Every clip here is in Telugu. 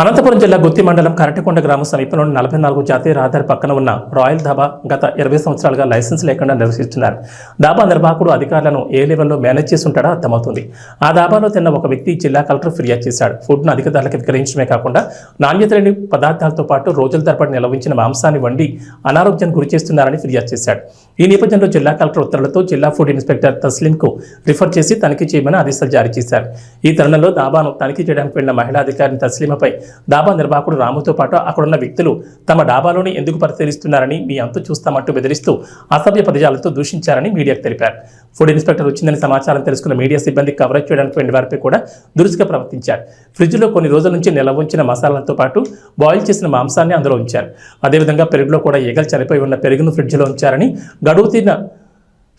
అనంతపురం జిల్లా గుత్తి మండలం కరటికొండ గ్రామ సమీపంలోని నలభై నాలుగు జాతీయ రహదారి పక్కన ఉన్న రాయల్ ధాబా గత ఇరవై సంవత్సరాలుగా లైసెన్స్ లేకుండా నిర్వహిస్తున్నారు. ధాబా నిర్వాహకుడు అధికారులను ఏ లెవెల్లో మేనేజ్ చేసి ఉంటాడో అర్థమవుతుంది. ఆ ధాబాలో తిన్న ఒక వ్యక్తి జిల్లా కలెక్టర్ ఫిర్యాదు చేశాడు. ఫుడ్ను అధిక ధరలకు విక్రయించడమే కాకుండా నాణ్యత లేని పదార్థాలతో పాటు రోజుల తరబడి నిలవించిన మాంసాన్ని వండి అనారోగ్యానికి గురి చేస్తున్నారని ఫిర్యాదు చేశాడు. ఈ నేపథ్యంలో జిల్లా కలెక్టర్ ఉత్తర్వులతో జిల్లా ఫుడ్ ఇన్స్పెక్టర్ తస్లింకు రిఫర్ చేసి తనిఖీ చేయమని ఆదేశాలు జారీ చేశారు. ఈ తరుణంలో దాబాను తనిఖీ చేయడానికి వెళ్ళిన మహిళా అధికారిని తస్లీమపై డాబా నిర్వాహకుడు రాముతో పాటు అక్కడున్న వ్యక్తులు తమ డాబాలోని ఎందుకు పరిశీలిస్తున్నారని మీ అంతు చూస్తామంటూ బెదిరిస్తూ అసభ్య పదజాలతో దూషించారని మీడియాకు తెలిపారు. ఫుడ్ ఇన్స్పెక్టర్ వచ్చిందని సమాచారం తెలుసుకున్న మీడియా సిబ్బంది కవరేజ్ చేయడానికి వెళ్ళిన వారిపై కూడా దురుసుగా ప్రవర్తించారు. ఫ్రిడ్జ్లో కొన్ని రోజుల నుంచి నిల్వ ఉంచిన మసాలాలతో పాటు బాయిల్ చేసిన మాంసాన్ని అందులో ఉంచారు. అదేవిధంగా పెరుగులో కూడా ఈగలు చనిపోయి ఉన్న పెరుగును ఫ్రిడ్జ్లో ఉంచారని గడువు తీరిన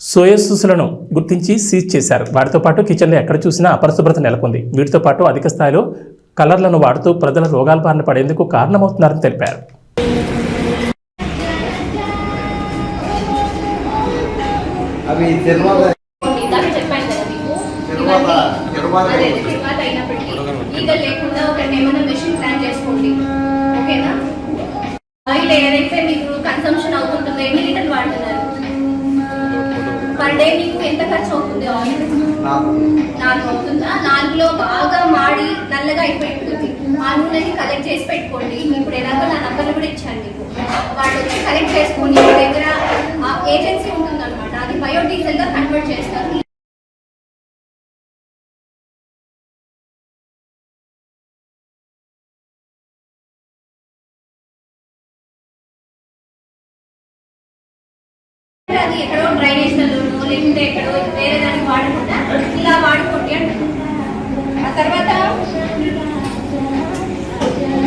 సోయసులను గుర్తించి సీజ్ చేశారు. వాటితో పాటు కిచెన్లో ఎక్కడ చూసినా అపరిశుభ్రత నెలకొంది. వీటితో పాటు అధిక స్థాయిలో కలర్లను వాడుతూ ప్రజల రోగాల బారిన పడేందుకు కారణమవుతున్నారని తెలిపారు. అవి తిరుమల ఇందాక చెప్పాను కదా మీకు. తిరువాత ఇవన్నీ తిరువాత అదే తిరువాత అయినప్పటికీ ఈగ లేకుండా ఒక ఏమైనా మెషిన్ ప్లాన్ చేసుకోండి. ఓకేనా? ఆయిల్ ఏదైతే మీకు కన్సంప్షన్ అవుతుంటుందో. ఎన్ని లీటర్లు వాడుతున్నారు? పర్ డే మీకు ఎంత ఖర్చు అవుతుంది ఆయిల్? నాలుగు. అవుతుందా? నాలుగులో బాగా మాడి నల్లగా అయిపోయి ఉంటుంది ఆ నూనెని కలెక్ట్ చేసి పెట్టుకోండి. ఇప్పుడు ఎలాగో నా నంబర్లు కూడా ఇచ్చాను మీకు. వాళ్ళు వచ్చి కలెక్ట్ చేసుకొని మీ దగ్గర ఏజెన్సీ ఉంటుందన్నమాట. అది బయోడీజిల్గా కన్వర్ట్ చేస్తారు. అది ఎక్కడో డ్రైనేజ్ లేకుంటే ఎక్కడో వేరే దానికి వాడకుండా ఇలా వాడుకోండి అంటారు ఆ తర్వాత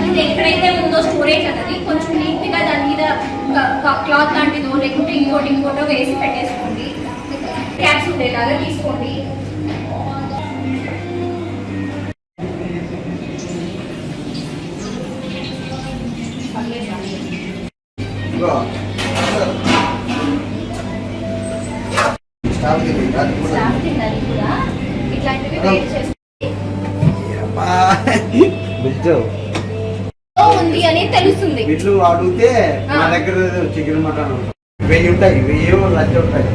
ఇది ఎక్కడైతే ఉందో స్టోరేజ్ అన్నది కొంచెం నీట్గా దాని మీద క్లాత్ లాంటిదో లేకుంటే ఇంకోటి ఇంకోటో వేసి పెట్టేసుకోండి. క్యాప్స్ ఉండేలాగా తీసుకోండి. ఇదిగో. ఉంది అని తెలుస్తుంది. బిల్లు అడిగితే ఆ. దగ్గర చికెన్ మటన్ వెయ్యి ఉంటాయి వెయ్యి లక్ష ఉంటాయి.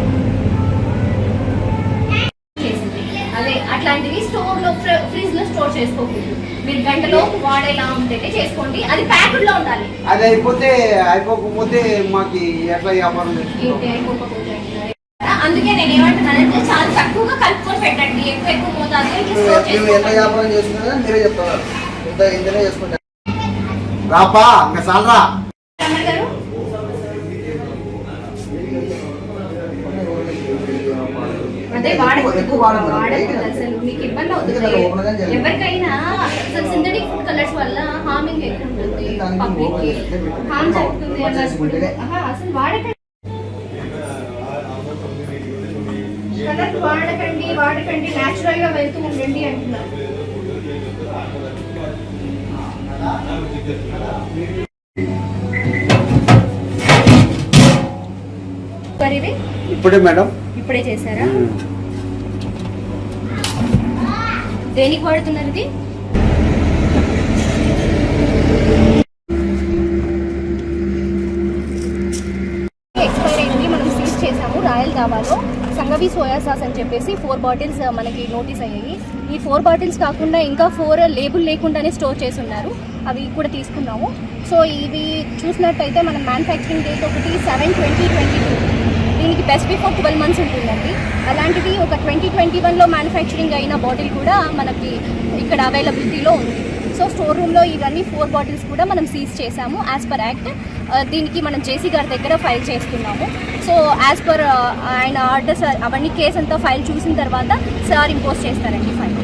అదే అట్లాంటివి స్టోర్లో ఫ్రిడ్జ్లో స్టోర్ చేసుకోకూడదు. మీరు గంటలో వాడేలా ఉంటేనే చేసుకోండి. అది ప్యాకెట్లో ఉండాలి. అది అయిపోతే అయిపోకపోతే మాకు ఎట్లా వ్యాపారం. అందుకే నేను ఏమంటున్నానంటే చాలా తక్కువగా కలుపుకొని పెట్టండి. ఎక్కువ ఎక్కువ ఇట్లా స్టోర్ చేసుకోకండి. వ్యాపారం చేస్తున్నా మీరే చెప్తున్నారు ఇంత ఇంతనే చేసుకుంటా రాపా ఇంకా అదే వాడకూడదు వాడకూడదు. అసలు. మీకు ఇబ్బంది అవుతుంది. ఎవరికైనా అసలు సింథటిక్ ఫుడ్ కలర్స్ వల్ల హార్మింగ్ ఎక్కువ ఉంటుంది. పబ్లిక్కి హార్మ్ జరుగుతుంది అసలు వాడకండి. కలర్ వాడకండి వాడకండి. న్యాచురల్గా వెళ్తూ ఉండండి అంటున్నారు. ఇప్పుడే మేడం. ఇప్పుడే చేశారా? దేనికి వాడుతున్నారు ఇది ఎక్స్పైర్ అయింది మనం సీజ్ చేసాము రాయల్ ధాబాలో సంగవి సోయా సాస్ అని చెప్పేసి ఫోర్ బాటిల్స్ మనకి నోటీస్ అయ్యాయి. ఈ ఫోర్ బాటిల్స్ కాకుండా ఇంకా ఫోర్ లేబుల్ లేకుండానే స్టోర్ చేసి ఉన్నారు అవి కూడా తీసుకున్నాము. సో ఇవి చూసినట్టయితే మనం మ్యానుఫ్యాక్చరింగ్ డేట్ ఒకటి సెవెన్ ట్వంటీ ట్వంటీ టూ దీనికి బెస్ట్ బిఫోర్ ట్వెల్వ్ మంత్స్ ఉంటుందండి. అలాంటిది ఒక ట్వంటీ ట్వంటీ వన్లో మ్యానుఫ్యాక్చరింగ్ అయిన బాటిల్ కూడా మనకి ఇక్కడ అవైలబిలిటీలో ఉంది. సో స్టోర్ రూమ్లో ఇవన్నీ ఫోర్ బాటిల్స్ కూడా మనం సీజ్ చేసాము యాజ్ పర్ యాక్ట్ దీనికి మనం జేసీ గారి దగ్గర ఫైల్ చేస్తున్నాము. సో యాజ్ పర్ ఆయన ఆర్డర్ సార్ అవన్నీ కేసు అంతా ఫైల్ చూసిన తర్వాత సార్ ఇంపోజ్ చేస్తారండి ఫైల్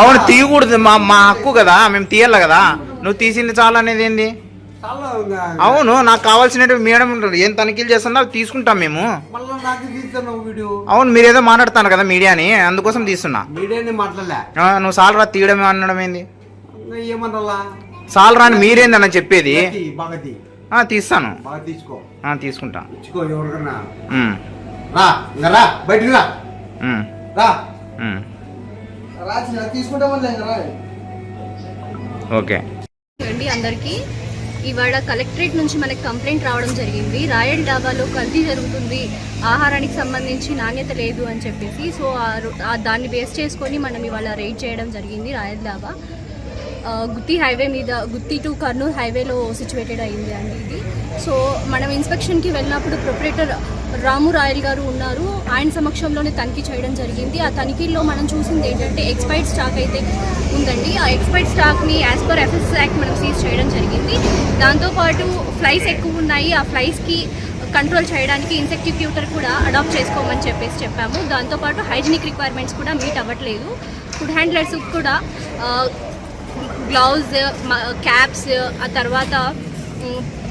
అవును తీయకూడదు. మా మా హక్కు కదా మేము తీయాలి కదా? నువ్వు తీసింది చాలు అనేది ఏంది? అవును నాకు కావాల్సినవి మేడం ఉంటుంది ఏం తనిఖీలు చేస్తుందో అవి తీసుకుంటాం మేము. మళ్ళీ నాకు తీస్తాను వీడియో? అవును మీరు ఏదో మాట్లాడుతాను కదా మీడియాని అందుకోసం తీస్తున్నా. నువ్వు సాలరా తీయడం అనడం ఏంది? సాలరా అని మీరేందన్న చెప్పేది? తీస్తాను. బాగా తీసుకో. ఆ, తీసుకుంటా. ఓకే. అండి అందరికీ. ఇవాళ కలెక్టరేట్ నుంచి మనకి కంప్లైంట్ రావడం జరిగింది. రాయల్ డాబాలో కల్తీ జరుగుతుంది. ఆహారానికి సంబంధించి నాణ్యత లేదు అని చెప్పేసి సో ఆ దాన్ని బేస్ చేసుకొని మనం ఇవాళ రైడ్ చేయడం జరిగింది రాయల్ డాబా. గుత్తి హైవే మీద గుత్తి టు కర్నూలు హైవేలో సిచ్యువేటెడ్ అయింది అండి ఇది. సో మనం ఇన్స్పెక్షన్కి వెళ్ళినప్పుడు ప్రొపరేటర్ రాము రాయల్ గారు ఉన్నారు. ఆయన సమక్షంలోనే తనిఖీ చేయడం జరిగింది. ఆ తనిఖీల్లో మనం చూసింది ఏంటంటే ఎక్స్పైర్డ్ స్టాక్ అయితే ఉందండి. ఆ ఎక్స్పైర్డ్ స్టాక్ని యాజ్ పర్ ఎఫ్ఎస్ యాక్ట్ మనం సీజ్ చేయడం జరిగింది. దాంతోపాటు ఫ్లైస్ ఎక్కువ ఉన్నాయి. ఆ ఫ్లైస్కి కంట్రోల్ చేయడానికి ఇన్సెక్టిక్యూటర్ కూడా అడాప్ట్ చేసుకోమని చెప్పేసి చెప్పాము. దాంతోపాటు హైజీనిక్ రిక్వైర్మెంట్స్ కూడా మీట్ అవ్వట్లేదు. ఫుడ్ హ్యాండ్లర్స్ కూడా గ్లౌజ్ క్యాప్స్ ఆ తర్వాత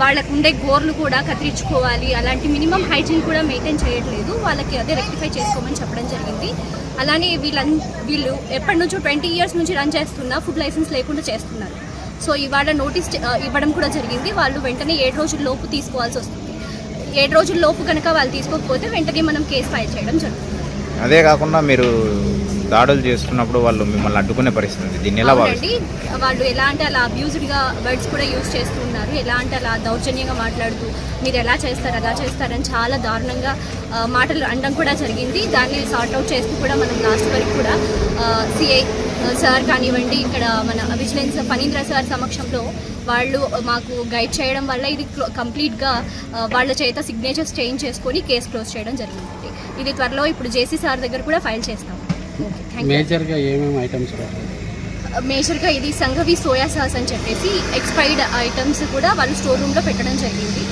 వాళ్ళకు ఉండే గోర్లు కూడా కత్తిరించుకోవాలి. అలాంటి మినిమం హైజీన్ కూడా మెయింటైన్ చేయట్లేదు. వాళ్ళకి అదే రెక్టిఫై చేసుకోమని చెప్పడం జరిగింది. అలానే వీళ్ళ వీళ్ళు ఎప్పటి నుంచో ట్వంటీ ఇయర్స్ నుంచి రన్ చేస్తున్న ఫుడ్ లైసెన్స్ లేకుండా చేస్తున్నారు. సో ఇవాళ నోటీస్ ఇవ్వడం కూడా జరిగింది. వాళ్ళు వెంటనే ఏడు రోజుల లోపు తీసుకోవాల్సి వస్తుంది. ఏడు రోజుల లోపు కనుక వాళ్ళు తీసుకోకపోతే వెంటనే మనం కేసు ఫైల్ చేయడం జరుగుతుంది. అదే కాకుండా మీరు దాడులు చేస్తున్నప్పుడు వాళ్ళు మిమ్మల్ని అడ్డుకునే పరిస్థితి. దీన్ని ఎలా వాళ్ళు ఎలా అంటే అలా అబ్యూజ్డ్గా వర్డ్స్ కూడా యూజ్ చేస్తున్నారు ఎలా అంటే అలా దౌర్జన్యంగా మాట్లాడుతూ మీరు ఎలా చేస్తారు అలా చేస్తారని చాలా దారుణంగా మాటలు అనడం కూడా జరిగింది. దాన్ని సార్ట్ అవుట్ చేస్తూ కూడా మనం లాస్ట్ వరకు కూడా సిఐ సార్ కానివ్వండి ఇక్కడ మన విజిలెన్స్ ఫణీంద్ర సార్ సమక్షంలో వాళ్ళు మాకు గైడ్ చేయడం వల్ల ఇది కంప్లీట్గా వాళ్ళ చేత సిగ్నేచర్స్ చేంజ్ చేసుకొని కేసు క్లోజ్ చేయడం జరిగిందండి. ఇది త్వరలో ఇప్పుడు జేసీ సార్ దగ్గర కూడా ఫైల్ చేస్తాం ఓకే థ్యాంక్ యూ మేజర్గా ఏమేమి ఐటమ్స్ మేజర్గా ఇది సంఘవి సోయా సాస్ అని చెప్పేసి ఎక్స్పైర్డ్ ఐటమ్స్ కూడా వాళ్ళు స్టోర్ రూమ్లో పెట్టడం జరిగింది.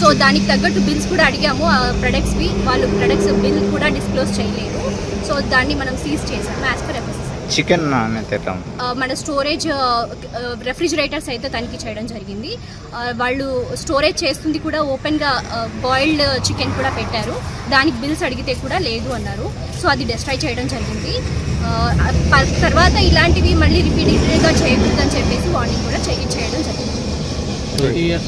సో దానికి తగ్గట్టు బిల్స్ కూడా అడిగాము. ఆ ప్రొడక్ట్స్వి వాళ్ళు ప్రొడక్ట్స్ బిల్ కూడా డిస్క్లోజ్ చేయలేదు. సో దాన్ని మనం సీజ్ చేసాము యాజ్ పర్ చికెన్? మన స్టోరేజ్ రెఫ్రిజిరేటర్స్ అయితే తనిఖీ చేయడం జరిగింది. వాళ్ళు స్టోరేజ్ చేస్తుంది కూడా ఓపెన్గా బాయిల్డ్ చికెన్ కూడా పెట్టారు. దానికి బిల్స్ అడిగితే కూడా లేదు అన్నారు. సో అది డిస్ట్రాయ్ చేయడం జరిగింది. తర్వాత ఇలాంటివి మళ్ళీ రిపీటెడ్గా చేయకూడదని చెప్పేసి వార్నింగ్ కూడా చేయ- చేయడం జరిగింది.